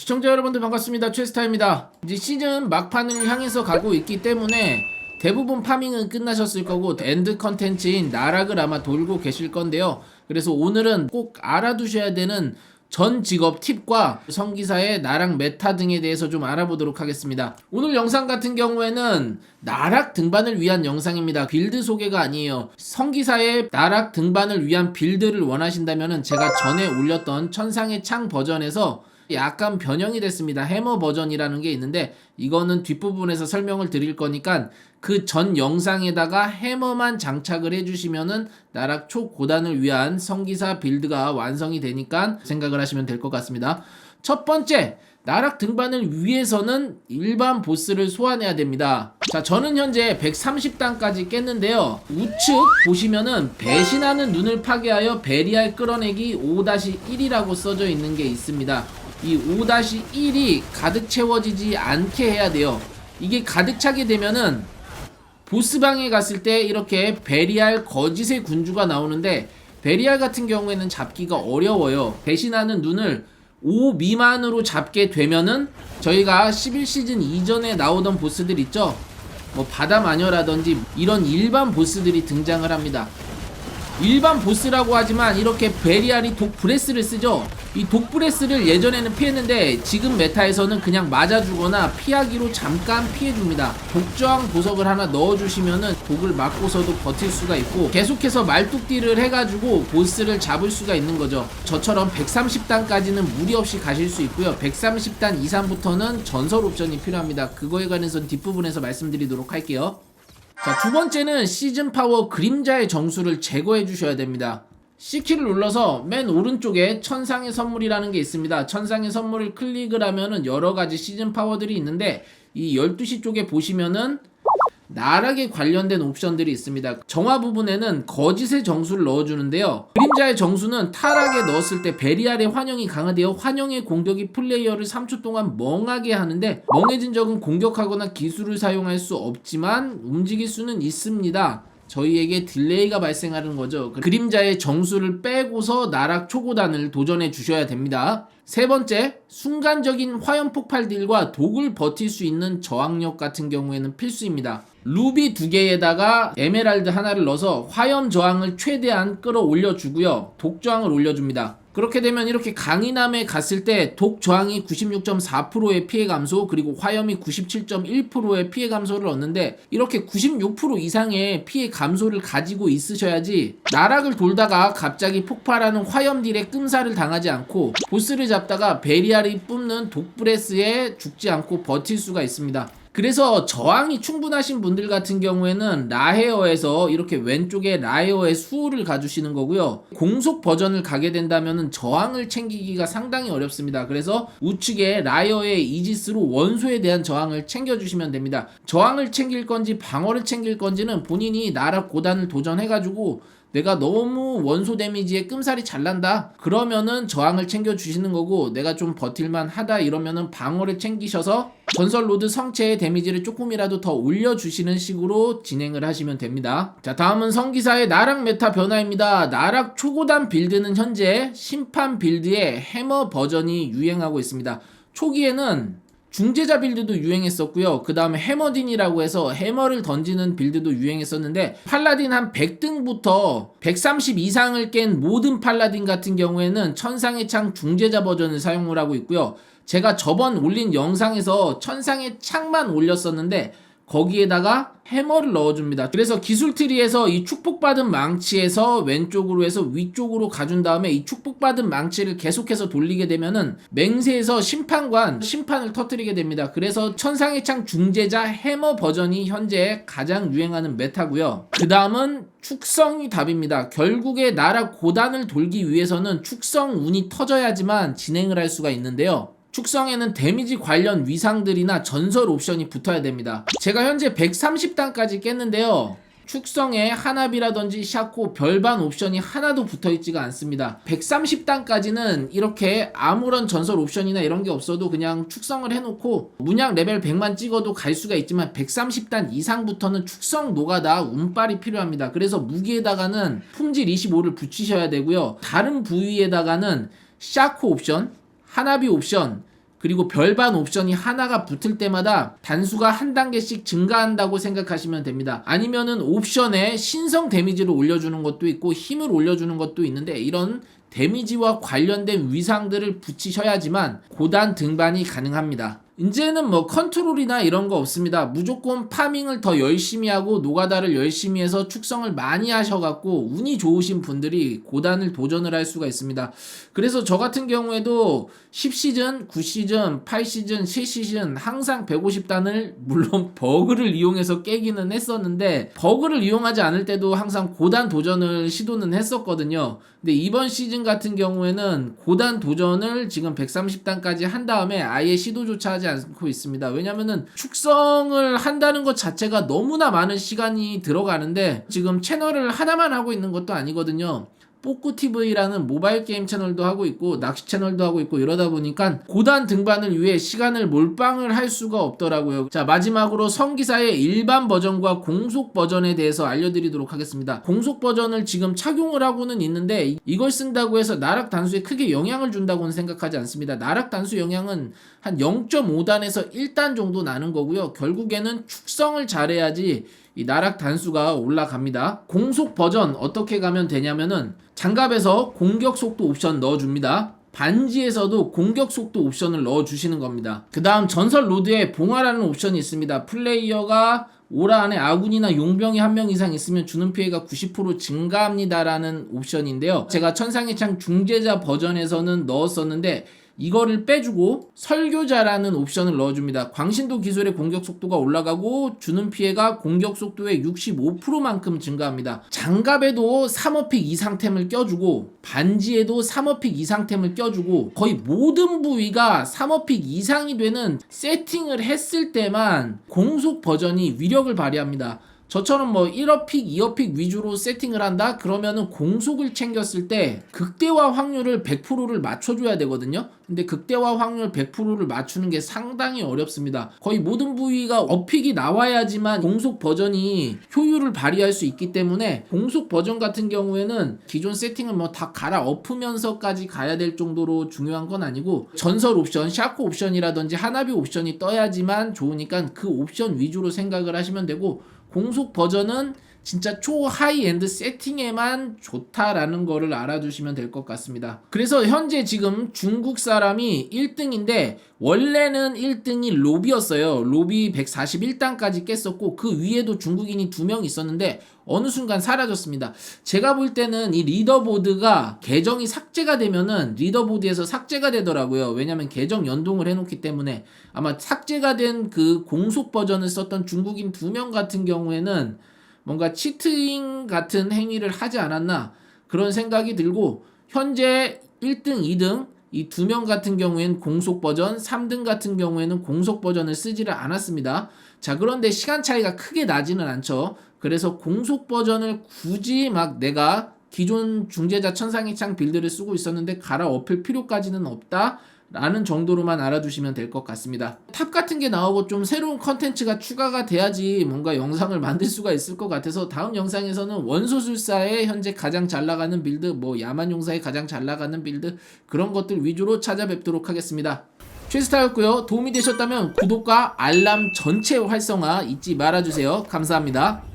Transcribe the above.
시청자 여러분들 반갑습니다. 최스타입니다. 이제 시즌 막판을 향해서 가고 있기 때문에 대부분 파밍은 끝나셨을 거고 엔드 컨텐츠인 나락을 아마 돌고 계실 건데요. 그래서 오늘은 꼭 알아두셔야 되는 전 직업 팁과 성기사의 나락 메타 등에 대해서 좀 알아보도록 하겠습니다. 오늘 영상 같은 경우에는 나락 등반을 위한 영상입니다. 빌드 소개가 아니에요. 성기사의 나락 등반을 위한 빌드를 원하신다면 제가 전에 올렸던 천상의 창 버전에서 약간 변형이 됐습니다. 해머 버전이라는 게 있는데 이거는 뒷부분에서 설명을 드릴 거니까 그 전 영상에다가 해머만 장착을 해주시면은 나락 초고단을 위한 성기사 빌드가 완성이 되니까 생각을 하시면 될 것 같습니다. 첫 번째 나락 등반을 위해서는 일반 보스를 소환해야 됩니다. 자, 저는 현재 130단까지 깼는데요. 우측 보시면은 배신하는 눈을 파괴하여 베리알 끌어내기 5-1이라고 써져 있는 게 있습니다. 이 5-1이 가득 채워지지 않게 해야 돼요. 이게 가득 차게 되면은 보스방에 갔을 때 이렇게 베리알 거짓의 군주가 나오는데 베리알 같은 경우에는 잡기가 어려워요. 배신하는 눈을 5 미만으로 잡게 되면은 저희가 11시즌 이전에 나오던 보스들 있죠? 뭐 바다 마녀라든지 이런 일반 보스들이 등장을 합니다. 일반 보스라고 하지만 이렇게 베리알이 독브레스를 쓰죠. 이 독브레스를 예전에는 피했는데 지금 메타에서는 그냥 맞아주거나 피하기로 잠깐 피해줍니다. 독저항 보석을 하나 넣어주시면은 독을 맞고서도 버틸 수가 있고 계속해서 말뚝딜을 해가지고 보스를 잡을 수가 있는 거죠. 저처럼 130단까지는 무리 없이 가실 수 있고요. 130단 이상부터는 전설 옵션이 필요합니다. 그거에 관해서는 뒷부분에서 말씀드리도록 할게요. 자, 두 번째는 시즌 파워 그림자의 정수를 제거해 주셔야 됩니다. C키를 눌러서 맨 오른쪽에 천상의 선물이라는 게 있습니다. 천상의 선물을 클릭을 하면은 여러 가지 시즌 파워들이 있는데 이 12시 쪽에 보시면은 나락에 관련된 옵션들이 있습니다. 정화 부분에는 거짓의 정수를 넣어주는데요. 그림자의 정수는 타락에 넣었을 때 베리알의 환영이 강화되어 환영의 공격이 플레이어를 3초 동안 멍하게 하는데 멍해진 적은 공격하거나 기술을 사용할 수 없지만 움직일 수는 있습니다. 저희에게 딜레이가 발생하는 거죠. 그림자의 정수를 빼고서 나락 초고단을 도전해 주셔야 됩니다. 세 번째, 순간적인 화염 폭발 딜과 독을 버틸 수 있는 저항력 같은 경우에는 필수입니다. 루비 두 개에다가 에메랄드 하나를 넣어서 화염 저항을 최대한 끌어올려 주고요. 독 저항을 올려 줍니다. 그렇게 되면 이렇게 강인함에 갔을 때 독 저항이 96.4%의 피해 감소 그리고 화염이 97.1%의 피해 감소를 얻는데 이렇게 96% 이상의 피해 감소를 가지고 있으셔야지 나락을 돌다가 갑자기 폭발하는 화염 딜에 끔살을 당하지 않고 보스를 잡다가 베리알이 뿜는 독브레스에 죽지 않고 버틸 수가 있습니다. 그래서 저항이 충분하신 분들 같은 경우에는 라헤어에서 이렇게 왼쪽에 라헤어의 수호를 가주시는 거고요. 공속 버전을 가게 된다면 저항을 챙기기가 상당히 어렵습니다. 그래서 우측에 라헤어의 이지스로 원소에 대한 저항을 챙겨주시면 됩니다. 저항을 챙길 건지 방어를 챙길 건지는 본인이 나락 고단을 도전해가지고 내가 너무 원소 데미지에 끔살이 잘 난다. 그러면은 저항을 챙겨 주시는 거고 내가 좀 버틸만 하다 이러면은 방어를 챙기셔서 전설 로드 성체의 데미지를 조금이라도 더 올려 주시는 식으로 진행을 하시면 됩니다. 자, 다음은 성기사의 나락 메타 변화입니다. 나락 초고단 빌드는 현재 심판 빌드의 해머 버전이 유행하고 있습니다. 초기에는 중재자 빌드도 유행했었고요. 그 다음에 해머딘이라고 해서 해머를 던지는 빌드도 유행했었는데 팔라딘 한 100등부터 130 이상을 깬 모든 팔라딘 같은 경우에는 천상의 창 중재자 버전을 사용을 하고 있고요. 제가 저번 올린 영상에서 천상의 창만 올렸었는데 거기에다가 해머를 넣어줍니다. 그래서 기술 트리에서 이 축복받은 망치에서 왼쪽으로 해서 위쪽으로 가준 다음에 이 축복받은 망치를 계속해서 돌리게 되면은 맹세에서 심판관 심판을 터뜨리게 됩니다. 그래서 천상의 창 중재자 해머 버전이 현재 가장 유행하는 메타고요. 그 다음은 축성이 답입니다. 결국에 나라 고단을 돌기 위해서는 축성 운이 터져야지만 진행을 할 수가 있는데요. 축성에는 데미지 관련 위상들이나 전설 옵션이 붙어야 됩니다. 제가 현재 130단까지 깼는데요. 축성에 하나비라든지 샤코 별반 옵션이 하나도 붙어 있지가 않습니다. 130단까지는 이렇게 아무런 전설 옵션이나 이런 게 없어도 그냥 축성을 해놓고 문양 레벨 100만 찍어도 갈 수가 있지만 130단 이상부터는 축성 노가다 운빨이 필요합니다. 그래서 무기에다가는 품질 25를 붙이셔야 되고요. 다른 부위에다가는 샤코 옵션, 하나비 옵션, 그리고 별반 옵션이 하나가 붙을 때마다 단수가 한 단계씩 증가한다고 생각하시면 됩니다. 아니면은 옵션에 신성 데미지를 올려주는 것도 있고 힘을 올려주는 것도 있는데 이런 데미지와 관련된 위상들을 붙이셔야지만 고단 등반이 가능합니다. 이제는 뭐 컨트롤이나 이런 거 없습니다. 무조건 파밍을 더 열심히 하고 노가다를 열심히 해서 축성을 많이 하셔갖고 운이 좋으신 분들이 고단을 도전을 할 수가 있습니다. 그래서 저 같은 경우에도 10시즌, 9시즌, 8시즌, 7시즌 항상 150단을 물론 버그를 이용해서 깨기는 했었는데 버그를 이용하지 않을 때도 항상 고단 도전을 시도는 했었거든요. 근데 이번 시즌 같은 경우에는 고단 도전을 지금 130단까지 한 다음에 아예 시도조차 하지 않고 있습니다. 왜냐면은 축성을 한다는 것 자체가 너무나 많은 시간이 들어가는데 지금 채널을 하나만 하고 있는 것도 아니거든요. 뽀꾸TV라는 모바일 게임 채널도 하고 있고 낚시 채널도 하고 있고 이러다 보니까 고단 등반을 위해 시간을 몰빵을 할 수가 없더라고요. 자 마지막으로 성기사의 일반 버전과 공속 버전에 대해서 알려드리도록 하겠습니다. 공속 버전을 지금 착용을 하고는 있는데 이걸 쓴다고 해서 나락 단수에 크게 영향을 준다고는 생각하지 않습니다. 나락 단수 영향은 한 0.5단에서 1단 정도 나는 거고요. 결국에는 축성을 잘해야지 이 나락 단수가 올라갑니다. 공속 버전 어떻게 가면 되냐면은 장갑에서 공격 속도 옵션 넣어줍니다. 반지에서도 공격 속도 옵션을 넣어주시는 겁니다. 그 다음 전설 로드에 봉화라는 옵션이 있습니다. 플레이어가 오라 안에 아군이나 용병이 한 명 이상 있으면 주는 피해가 90% 증가합니다라는 옵션인데요. 제가 천상의 창 중재자 버전에서는 넣었었는데 이거를 빼주고 설교자라는 옵션을 넣어줍니다. 광신도 기술의 공격 속도가 올라가고 주는 피해가 공격 속도의 65%만큼 증가합니다. 장갑에도 3어픽 이상템을 껴주고 반지에도 3어픽 이상템을 껴주고 거의 모든 부위가 3어픽 이상이 되는 세팅을 했을 때만 공속 버전이 위력을 발휘합니다. 저처럼 뭐 1어픽, 2어픽 위주로 세팅을 한다? 그러면은 공속을 챙겼을 때 극대화 확률을 100%를 맞춰줘야 되거든요? 근데 극대화 확률 100%를 맞추는 게 상당히 어렵습니다. 거의 모든 부위가 어픽이 나와야지만 공속 버전이 효율을 발휘할 수 있기 때문에 공속 버전 같은 경우에는 기존 세팅을 뭐 다 갈아 엎으면서까지 가야 될 정도로 중요한 건 아니고 전설 옵션, 샤코 옵션이라든지 하나비 옵션이 떠야지만 좋으니까 그 옵션 위주로 생각을 하시면 되고 공속 버전은 진짜 초 하이엔드 세팅에만 좋다라는 거를 알아두시면 될 것 같습니다. 그래서 현재 지금 중국 사람이 1등인데 원래는 1등이 로비였어요. 로비 141단까지 깼었고 그 위에도 중국인이 두 명 있었는데 어느 순간 사라졌습니다. 제가 볼 때는 이 리더보드가 계정이 삭제가 되면은 리더보드에서 삭제가 되더라고요. 왜냐면 계정 연동을 해놓기 때문에 아마 삭제가 된 그 공속 버전을 썼던 중국인 두 명 같은 경우에는 뭔가 치트잉 같은 행위를 하지 않았나 그런 생각이 들고 현재 1등, 2등 이 두 명 같은 경우에는 공속 버전, 3등 같은 경우에는 공속 버전을 쓰지를 않았습니다. 자, 그런데 시간 차이가 크게 나지는 않죠. 그래서 공속 버전을 굳이 막 내가 기존 중재자 천상의 창 빌드를 쓰고 있었는데 갈아 엎을 필요까지는 없다. 라는 정도로만 알아두시면 될 것 같습니다. 탑 같은 게 나오고 좀 새로운 컨텐츠가 추가가 돼야지 뭔가 영상을 만들 수가 있을 것 같아서 다음 영상에서는 원소술사의 현재 가장 잘 나가는 빌드, 뭐 야만용사의 가장 잘 나가는 빌드 그런 것들 위주로 찾아뵙도록 하겠습니다. 최스타였고요. 도움이 되셨다면 구독과 알람 전체 활성화 잊지 말아주세요. 감사합니다.